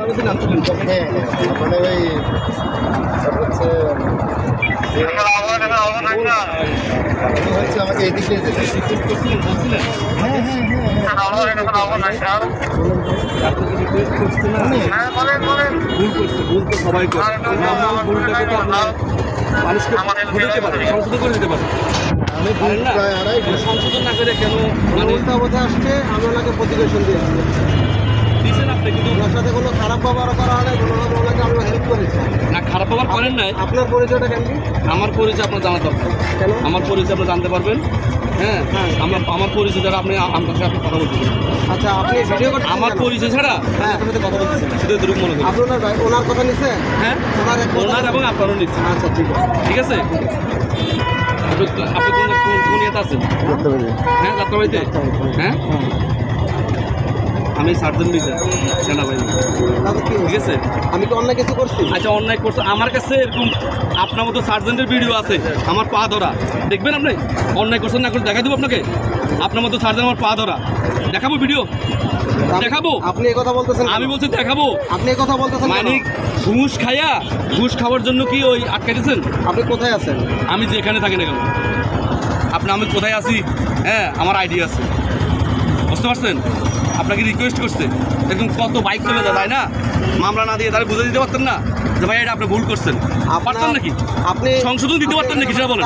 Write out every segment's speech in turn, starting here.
হ্যাঁ হ্যাঁ মানে ওই হচ্ছে হচ্ছে আমাকে এদিকে যেতে হ্যাঁ হ্যাঁ হ্যাঁ ভুল তো সবাই করে। ভুলটাকে তো আপনার মানুষকে দিতে পারে সংশোধন করে দিতে পারে। আমি ভুল প্রায় আড়াই সংশোধন না করে কেন মানে উল্টা বোঝা আসছে আমি ওনাকে প্রতিবেশন দিয়েছি। ওনার সাথে কোনো খারাপ ব্যবহার করা হয় না কোনোভাবে ওনাকে আমরা হেল্প করেছি। না খারাপ ব্যবহার করেন নাই। আপনার পরিচয়টা কেন কি? আমার পরিচয় আপনার জানা দরকার। কেন? আমার পরিচয় আপনি জানতে পারবেন। হ্যাঁ হ্যাঁ। আমার আমার পরিচয় ছাড়া আপনি আমার সাথে আপনি কথা পারবেন আচ্ছা আপনি ভিডিও করতে আমার পরিচয় ছাড়া হ্যাঁ। আপনার সাথে কথা বলতেছেন শুধু দুরূপ মনে করি আপনি ওনার কথা নিছেন? হ্যাঁ। ওনার ওনার এবং আপনারও নিচ্ছি আচ্ছা ঠিক আছে। ঠিক আছে? আপনি আপনি কোন কোন কোন ইয়েতে আছেন? হ্যাঁ যাত্রাবাড়িতে? হ্যাঁ। আমি সার্জন মিজান সেনাবাহিনী। ঠিক আছে? আমি কি অন্য কিছু করছি। আচ্ছা অন্যায় করছে। আমার কাছে এরকম আপনার মতো সার্জেন্টের ভিডিও আছে আমার পা ধরা। দেখবেন আপনি? অন্যায় করছেন না করে দেখা দেবো আপনাকে। আপনার মতো সার্জেন্ট আমার পা ধরা। দেখাবো ভিডিও? দেখাবো? আপনি এই কথা বলতেছেন আমি বলছি দেখাবো। আপনি এই কথা বলতেছেন? মানে ঘুষ খাইয়া ঘুষ খাওয়ার জন্য কি ওই আটকাইতেছেন? আপনি কোথায় আছেন? আমি যেখানে থাকি না কেন? আপনি আমি কোথায় আছি? হ্যাঁ আমার আইডিয়া আছে। বুঝতে পারছেন? আপনাকে রিকোয়েস্ট করছে। এরকম কত বাইক চলে যায় তাই না? মামলা না দিয়ে তাহলে বুঝে দিতে পারতেন না? যে ভাই এটা আপনি ভুল করছেন। পারতেন নাকি? আপনি সংশোধন দিতে পারতেন নাকি সেটা বলেন।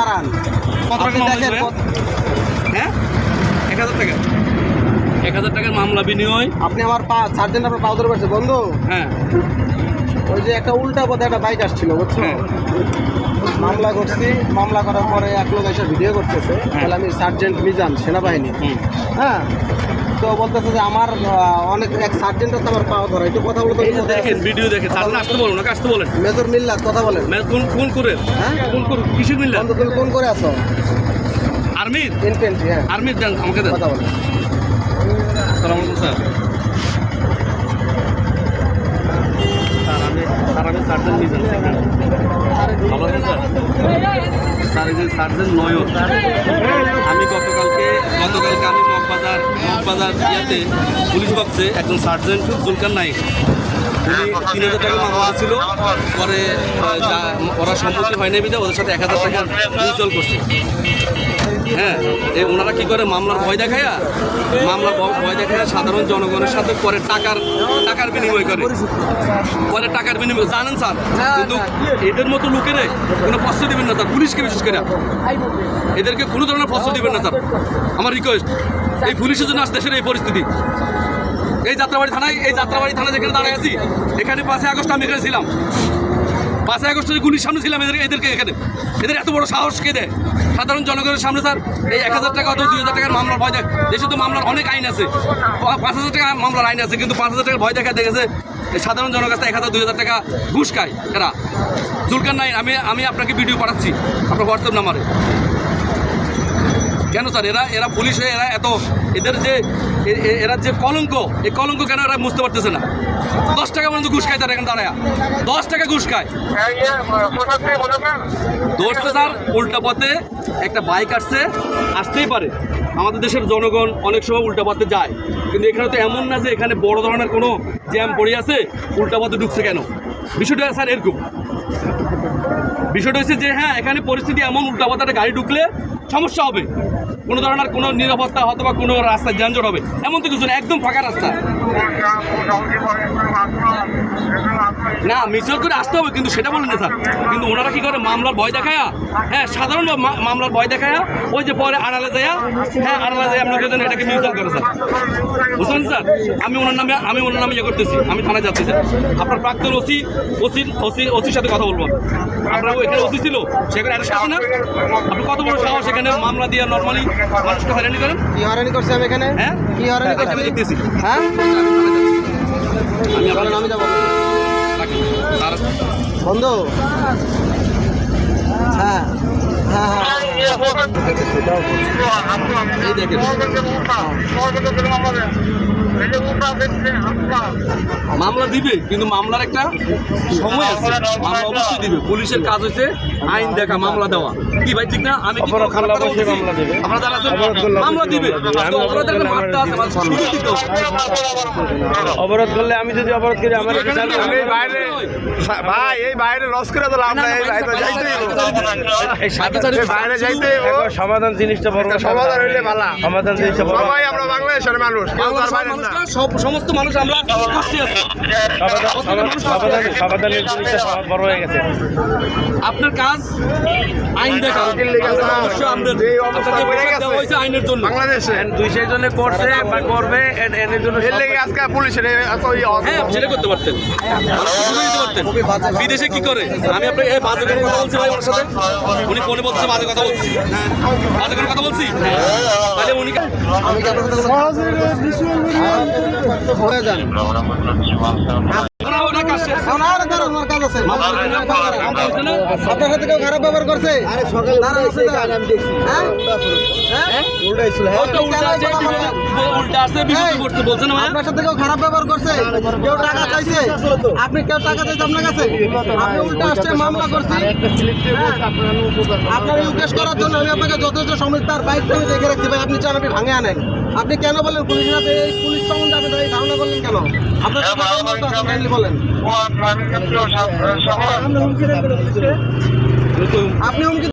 কত টাকা হ্যাঁ? এক হাজার টাকা। এক হাজার টাকার মামলা বিনিময়। আপনি আমার পা সার্জেন্ট আপনার পাও ধরে পারছে বন্ধু। হ্যাঁ। ওই যে একটা উল্টা পথে একটা বাইক আসছিল বুঝছ? হ্যাঁ। মামলা করছি। মামলা করার পরে এক লোক এসে ভিডিও করতেছে। তাহলে আমি সার্জেন্ট মিজান সেনাবাহিনী। হ্যাঁ? তো বলতেছে যে আমার অনেক এক সার্জেন্ট আছে আমার পাও ধরা। একটু কথা বলতে দেখেন ভিডিও দেখেন। তাহলে আসতে বলুন আসতে বলেন। মেজর মিল্লাত কথা বলেন। কোন কোন করে হ্যাঁ? কোন করে? কিসের তুমি কোন করে আছো? আর্মির? ইনফেন্ট্রি হ্যাঁ। আর্মির দেন আমাকে দেন। কথা বলেন। আসসালামু আলাইকুম স্যার। স্যার আমি স্যার আমি সার্জন মিজান সেখানে ভালো আছেন স্যার? স্যার এই যে সার্জন নয়ন। আমি গতকালকে গতকালকে আমি মগবাজার ইয়াতে পুলিশ বক্সে একজন সার্জেন্ট জুলকার নাইক উনি তিন হাজার টাকা মামলা ছিল। পরে যা- ওরা সম্মুখীন হয়নি বিধে ওদের সাথে এক হাজার টাকা মিউচুয়াল করছে। হ্যাঁ এই ওনারা কি করে মামলার ভয় দেখায়া? মামলার ভ- ভয় দেখায়া সাধারণ জনগণের সাথে পরে টাকার টাকার বিনিময় করে। পরে টাকার বিনিময় জানেন স্যার কিন্তু এদের মতো লোকেরে কোনো প্রশ্ন দিবেন না স্যার পুলিশকে বিশেষ করে। এদেরকে কোনো ধরনের প্রশ্ন দিবেন না স্যার। আমার রিকোয়েস্ট এই পুলিশের জন্য আজ দেশের এই পরিস্থিতি। এই যাত্রাবাড়ি থানায়, এই যাত্রাবাড়ি থানায় যেখানে দাঁড়ায় আছি, এখানে পাঁচই আগস্ট আমি এখানে ছিলাম। পাঁচই আগস্টের গুলির সামনে ছিলাম এদের এদেরকে এখানে। এদের এত বড় সাহস কে দেয়? সাধারণ জনগণের সামনে স্যার, এই এক হাজার টাকা অথবা দুই হাজার টাকার মামলার ভয় দেখ দেশে তো মামলার অনেক আইন আছে। পাঁচ হাজার টাকা মামলার আইন আছে, কিন্তু পাঁচ হাজার টাকার ভয় দেখা দেখেছে সাধারণ জনের কাছে এক হাজার, দুই হাজার টাকা ঘুষ খায়। এরা। জুলকার নাই আমি আমি আপনাকে ভিডিও পাঠাচ্ছি, আপনার হোয়াটসঅ্যাপ নাম্বারে। কেন স্যার? এরা এরা পুলিশ হয়ে এরা এত এদের যে এরা যে কলঙ্ক, এই কলঙ্ক কেন এরা বুঝতে পারতেছে না? দশ টাকা পর্যন্ত ঘুষ খায় তারা এখানে দাঁড়ায়। দশ টাকা ঘুষ খায়। ধরছে স্যার, উল্টা পথে একটা বাইক আসছে, আসতেই পারে। আমাদের দেশের জনগণ অনেক সময় উল্টা পথে যায়। কিন্তু এখানে তো এমন না যে এখানে বড় ধরনের কোনো জ্যাম পড়ে আছে, উল্টা পথে ঢুকছে কেন? বিষয়টা স্যার এরকম। বিষয়টা হচ্ছে যে হ্যাঁ এখানে পরিস্থিতি এমন, উল্টা পথে একটা গাড়ি ঢুকলে সমস্যা হবে। কোনো ধরনের কোনো নিরাপত্তা অথবা কোনো রাস্তায় যানজট হবে এমন তো কিছু না, একদম ফাঁকা রাস্তা। না মিছিল করে আসতে হবে কিন্তু সেটা বলেন না স্যার। কিন্তু ওনারা কি করে? মামলার ভয় দেখায়া? হ্যাঁ সাধারণ মামলার ভয় দেখায়া ওই যে পরে আড়ালে যায় হ্যাঁ আড়ালে যায় আপনাকে জন্য এটাকে মিউচুয়াল করে স্যার। বুঝলেন স্যার? আমি ওনার নামে আমি ওনার নামে ইয়ে করতেছি আমি থানায় যাচ্ছি স্যার। আপনার প্রাক্তন ওসি ওসি ওসি ওসির সাথে কথা বলব আপনার এখানে ওসি ছিল সেখানে অ্যারেস্ট আছে না? আপনি কত বড় সাহস এখানে মামলা দিয়ে নর্মালি মানুষকে হয়রানি করেন? কি হয়রানি করছে আমি এখানে? হ্যাঁ? কি হয়রানি আচ্ছা, আমি দেখতেছি। হ্যাঁ? আমি আপনার আমি যাব। বন্ধু হ্যাঁ হ্যাঁ হ্যাঁ আচ্ছা সেটাও এই দেখেন মামলা দিবে কিন্তু মামলার একটা সময় আছে মামলা অবশ্যই দিবে পুলিশের কাজ হচ্ছে আইন দেখা মামলা দেওয়া কি ভাই ঠিক না আমি? আপনারা যারা আছেন, মামলা দিবে অপরাধের একটা মাত্রা আছে মানে সুযোগ দিতে অবরোধ করলে আমি যদি অবরোধ করি আমার বাইরে ভাই এই বাইরে লস করে এই বাইরে যাইতে এই বাইরে যাইতে সমাধান জিনিসটা বড় সমাধান হইলে ভালো। সমাধান জিনিসটা বড় সবাই আমরা বাংলাদেশের মানুষ সব সমস্ত মানুষ আমরা কষ্টে আছি। সমাধান সমাধান- সমাধান সমাধানের জিনিসটা সব বড় হয়ে গেছে। আপনার কাজ আইন দেখা। অবশ্যই আপনাদের এই অবস্থা হয়ে গেছে। হয়েছে আইনের জন্য। বাংলাদেশে। দুই সেই জন্য করছে বা করবে এর- এর জন্য এর লেগে আজকে পুলিশের এত ইয়ে হ্যাঁ আপনি সেটা করতে পারতেন। বিদেশে কি করে? আমি আপনাকে এই বাজে কথা বলছি ভাই ওর সাথে। উনি ফোনে বলছে বাজে কথা বলছি বাজে কথা বলছি? তাহলে উনি আমি কি আপনার সাথে হয়ে যান। আমার কাজ আছে? আপনার সাথে কেউ খারাপ ব্যবহার করছে? আরে সকালে আমি দেখছি। হ্যাঁ? হ্যাঁ? আপনার সাথে কেউ খারাপ ব্যবহার করছে? কেউ টাকা চাইছে? আপনি কেউ টাকা চাইছে আপনার কাছে? আপনি উল্টা আসছে মামলা করছি। হ্যাঁ। আপনার ইউকেশ করার জন্য আমি আপনাকে যথেষ্ট সময় তার বাইকটা আমি দেখে রাখছি ভাই আপনি চান আপনি ভাঙে আনেন। আপনি কেন বলেন পুলিশের হাতে এই পুলিশ সম্বন্ধে আপনি ধারণা করলেন কেন? আপনার বলেন। আপনি